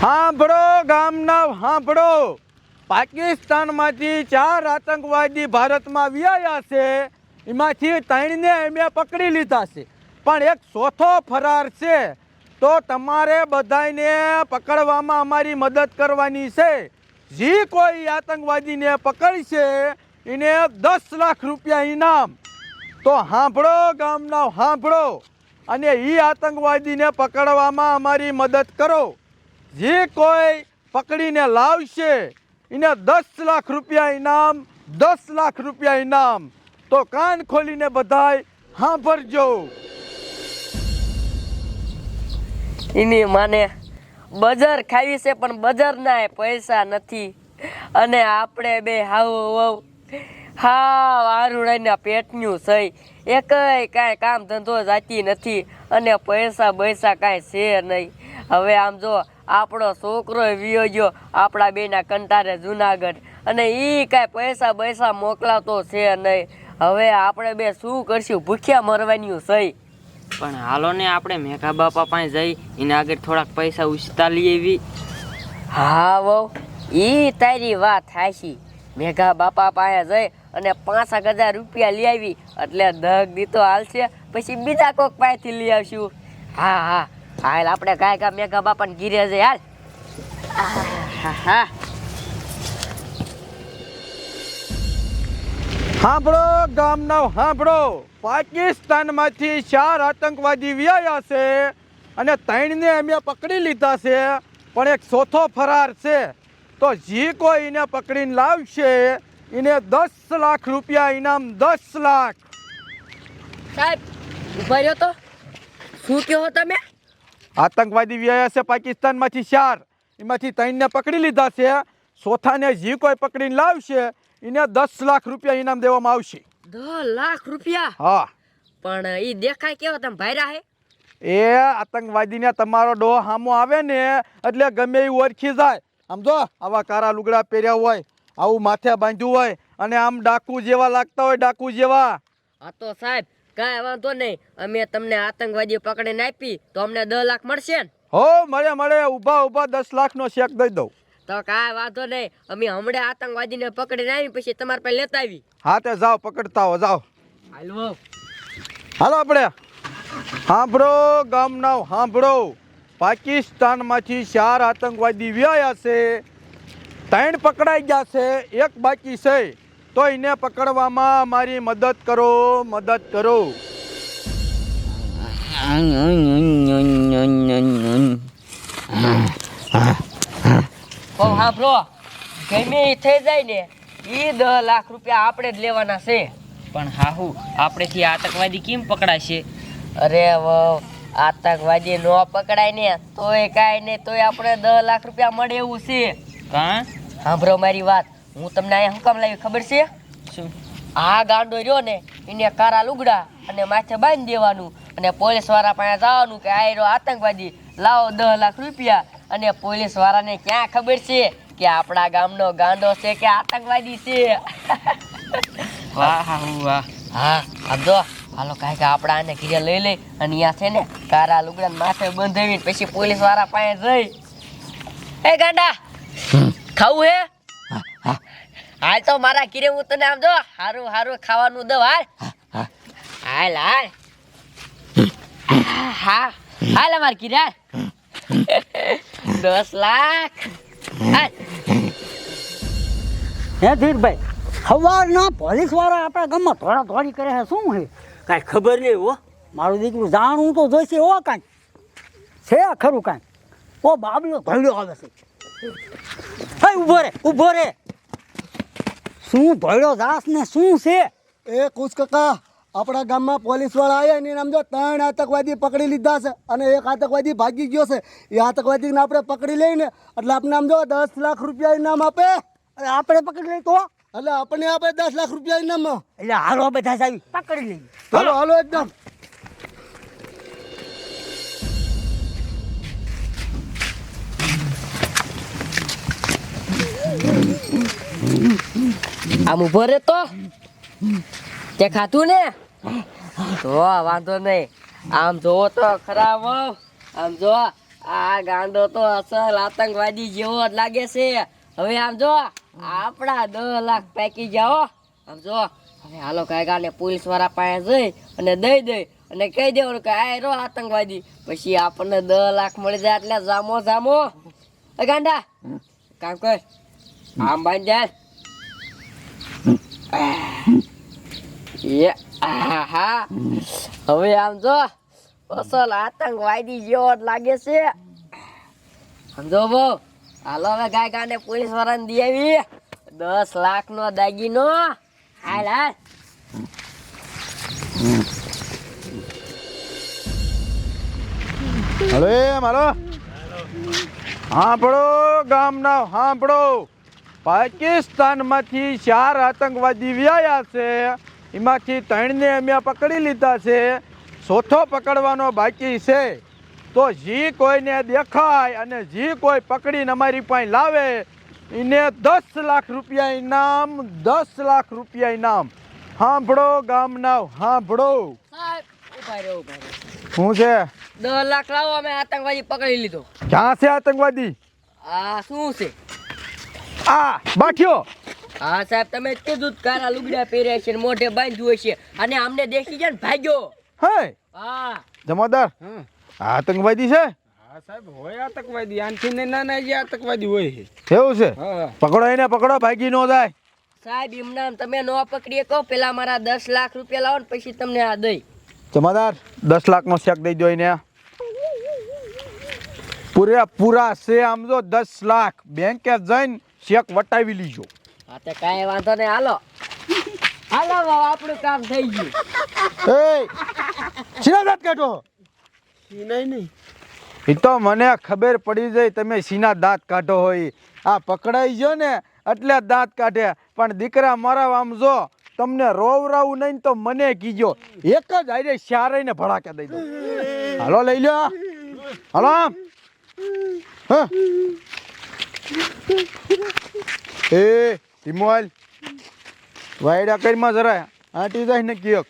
સાંભળો ગામના, હાંભળો. પાકિસ્તાનમાંથી ચાર આતંકવાદી ભારતમાં વ્યાયા છે. એમાંથી ત્રણને અમે પકડી લીધા છે. પણ એક ચોથો ફરાર છે. તો તમારે બધાને પકડવામાં અમારી મદદ કરવાની છે. જે કોઈ આતંકવાદીને પકડશે, એને દસ લાખ રૂપિયા ઇનામ. તો હાંભળો ગામના, હાંભળો. અને એ આતંકવાદીને પકડવામાં અમારી મદદ કરો. જે કોઈ પકડીને લાવશે, એને દસ લાખ રૂપિયા ઇનામ, દસ લાખ રૂપિયા ઇનામ. તો કાન ખોલીને બધાય સાંભળજો. એની માને બજાર ખાવી છે, પણ બજાર ના પૈસા નથી. અને આપણે બે હાવ હાવ હા વારુડાના પેટનું સહી. એકય કાંઈ કામ ધંધો જાતી નથી, અને પૈસા બૈસા કાંઈ છે નહીં. હવે આમ જો આપણો છોકરો વિયો ગયો આપણા બેના કંટારે જુનાગઢ. અને એ કાંઈ પૈસા પૈસા મોકલાતો છે નહીં. હવે આપણે બે શું કરશું? ભૂખ્યા મરવાની સહી પણ હાલો ને આપણે મેઘા બાપા પાસે જઈ એને આગળ થોડાક પૈસા ઉછતા લઈ આવી હા વહુ. એ તારી વાત હાશી મેઘા બાપા પાસે જઈ અને પાંચ હજાર રૂપિયા લઈ આવી. એટલે દગ દીતો હાલશે. પછી બીજા કોક પાસેથી લઈ આવશું. હા હા. હાલ આપણે કાંઈ કા મેઘા બાપાને ગીરે છે હાલ. હાંભળો ગામના સાંભળો પાકિસ્તાનમાંથી ચાર આતંકવાદી વ્યાયા છે અને ત્રણને અમે પકડી લીધા છે પણ એક ચોથો ફરાર છે. તો જે કોઈ એને પકડીને લાવશે એને દસ લાખ રૂપિયા ઇનામ દસ લાખ. સાહેબ ઊભા રહ્યો તો. શું કહો તમે? આતંકવાદી વ્યાયા છે પાકિસ્તાનમાંથી ચાર. એમાંથી ત્રણને પકડી લીધા છે. ચોથાને જે કોઈ પકડીને લાવશે એને દસ લાખ રૂપિયા ઇનામ દેવામાં આવશે. દસ લાખ રૂપિયા? હા. પણ એ દેખાય કેવા તમે ભાઈરા હે? એ આતંકવાદીને તમારો ડોહ હામો આવે ને એટલે ગમે એ ઓળખી જાય. આમ જો આવા કારા લુગડા પહેર્યા હોય આવું માથે બાંધ્યું હોય અને આમ ડાકુ જેવા લાગતા હોય ડાકુ જેવા. હા તો સાહેબ કાંઈ વાંધો નહીં. અમે તમને આતંકવાદી પકડીને આપી તો અમને દસ લાખ મળશે ને? હો મળે મળે. ઊભા ઊભા દસ લાખનો ચેક દઈ દઉં. તો કાંઈ વાંધો નહીં. અમે હમણાં આતંકવાદીને પકડીને આવી પછી તમારા પાસે લેતા આવી. હા તે જાઓ પકડતા હો જાઓ. હાલો. હાલો આપણે. સાંભળો ગામના સાંભળો પાકિસ્તાનમાંથી ચાર આતંકવાદી વ્યાયા છે. ત્રણ પકડાઈ ગયા છે એક બાકી છે. તો એને પકડવામાં મારી મદદ કરો મદદ કરો. હા બ્રો ગમે થઈ જાય ને એ દસ લાખ રૂપિયા આપણે જ લેવાના છે. પણ હાહુ આપણેથી આતંકવાદી કેમ પકડાશે? અરે આતંકવાદી ન પકડાય ને તોય કાંઈ નહીં તોય આપણે દસ લાખ રૂપિયા મળે એવું છે. કાં? સાંભળો મારી વાત. હું તમને અહીંયા હું કામ લાવી ખબર છે? શું? આ ગાંડો રહ્યો ને એને કારા લુગડા અને માથે બાંધી દેવાનું અને પોલીસવાળા પાસે જવાનું કે આ રહ્યો આતંકવાદી. લાવો દસ લાખ રૂપિયા. અને પોલીસ વાળાને ક્યાં ખબર છે કે આપણા ગામનો ગાંડો છે કે આતંકવાદી છે? વાહ વાહ હા આ જો હાલો કાંઈ કે આપણા આને ઘીરે લઈ લઈ અને અહીંયા છે ને કારા લુગડા માથે બંધાવીને પછી પોલીસવાળા પાસે જઈ. એ ગાંડા ખાવું હે? હાલ તો મારા કિરે હું તને આમ જો હારું હારું ખાવાનું દઉં હાલ. હાલ હાલ. હા હાલ અમાર કિરે દસ લાખ. હાલ. હે ધીરભાઈ સવારના પોલીસવાળા આપણા ગામમાં થોડા થોડી કરે છે શું છે? કાંઈ ખબર નહીં હો. મારું દીકરું જાણવું તો જોઈશે હો કાંઈ. છે ખરું કાંઈ. ઓ બાબલો ધોળ્યો આવે છે. હે ઊભો રે ઊભો રે. શું ધોળ્યો જાસ ને શું છે? એ કુશ કાકા આપણા ગામમાં પોલીસવાળા આવ્યા ને આમ જો ત્રણ આતંકવાદી પકડી લીધા છે અને એક આતંકવાદી ભાગી ગયો છે. એ આતંકવાદીને આપણે પકડી લઈને એટલે આપણે આમ જો દસ લાખ રૂપિયા ઇનામ આપે. અરે આપણે પકડી લઈ તો? એટલે આપણે આપે દસ લાખ રૂપિયા ઇનામ. એટલે હાલો બધા સાહેબ પકડી લઈ હાલો હાલો એકદમ. આમ ઊભો રે તો. તે ખાતું ને? તો વાંધો નહીં. આમ જોવો તો ખરાબ આમ જો, આ ગાંડો તો અસલ આતંકવાદી જેવો જ લાગે છે. હવે આમ જો, આપણા દસ લાખ પેકી જાઓ. આમ જો, હવે હાલો કાયગા ને પોલીસવાળા પાસે જઈ અને દઈ દઈ અને કહી દેવાનું કે આ રો આતંકવાદી. પછી આપણને દસ લાખ મળી જાય એટલે જામો જામો. ગાંડા, કામ કર. આમ બાંધી જાય હવે આમ જો, અસલ આતંકવાદી જેવો જ લાગે છે. સમજો બહુ? હાલો, હવે ગાય ગાને પોલીસ વાળાને દઈ આવી. દસ લાખ નો દાગીનો. હાલ હાલ. હલો એમ હાલો. સાંભળો ગામના સાંભળો પાકિસ્તાનમાંથી ચાર આતંકવાદી વ્યાયા છે. એમાંથી ત્રણને અમે પકડી લીધા છે. ચોથો પકડવાનો બાકી છે. તો જી કોઈને દેખાય અને જી કોઈ પકડીને અમારી પાસે લાવે એને દસ લાખ રૂપિયા ઇનામ દસ લાખ રૂપિયા ઇનામ. સાંભળો ગામના સાંભળો શું છે? દસ લાખ લાવો અમે આતંકવાદી પકડી લીધો. ક્યાં છે આતંકવાદી? આ શું છે? આ બાઠ્યો. હા સાહેબ તમે જ કીધું કારા કાળા લુગડા પહેર્યા છે ને મોઢે બાંધ્યું હોય છે અને અમને દેખી જાય ને ભાગ્યો હે? હા. જમાદાર? આતંકવાદી છે? હા સાહેબ હોય આતંકવાદી. આનથી ને નાના જે આતંકવાદી હોય છે. એવું છે? હા. પકડો એને પકડો ભાગી નો જાય. સાહેબ એમના તમે નો પકડીએ કહો. પેલા મારા દસ લાખ રૂપિયા લાવો ને પછી તમને આ દઈ. જમાદાર દસ લાખ નો ચેક દઈ દો એને. પૂરા પૂરા છે આમ જો દસ લાખ. બેંકે જઈને ચેક વટાવી લીજો. હા તે કાંઈ વાંધો નહીં. હાલો. હાલો વાવ, આપણું કામ થઈ ગયું. એ સીના દાંત કાઢો? નહીં. એ તો મને ખબર પડી જાય તમે સીના દાંત કાઢો હોય. આ પકડાઈ ગયો ને એટલે દાંત કાઢે. પણ દીકરા મારા આમ જો તમને રોવરાવું નહીં તો મને કીજો. એક જ આરે શ્યારે ને ભડાકે દઈ દો હાલો લઈ લ્યો. હાલો. હા. એ હિમોલ વાયડા કરીમાં જરા આટી જાય ને કયો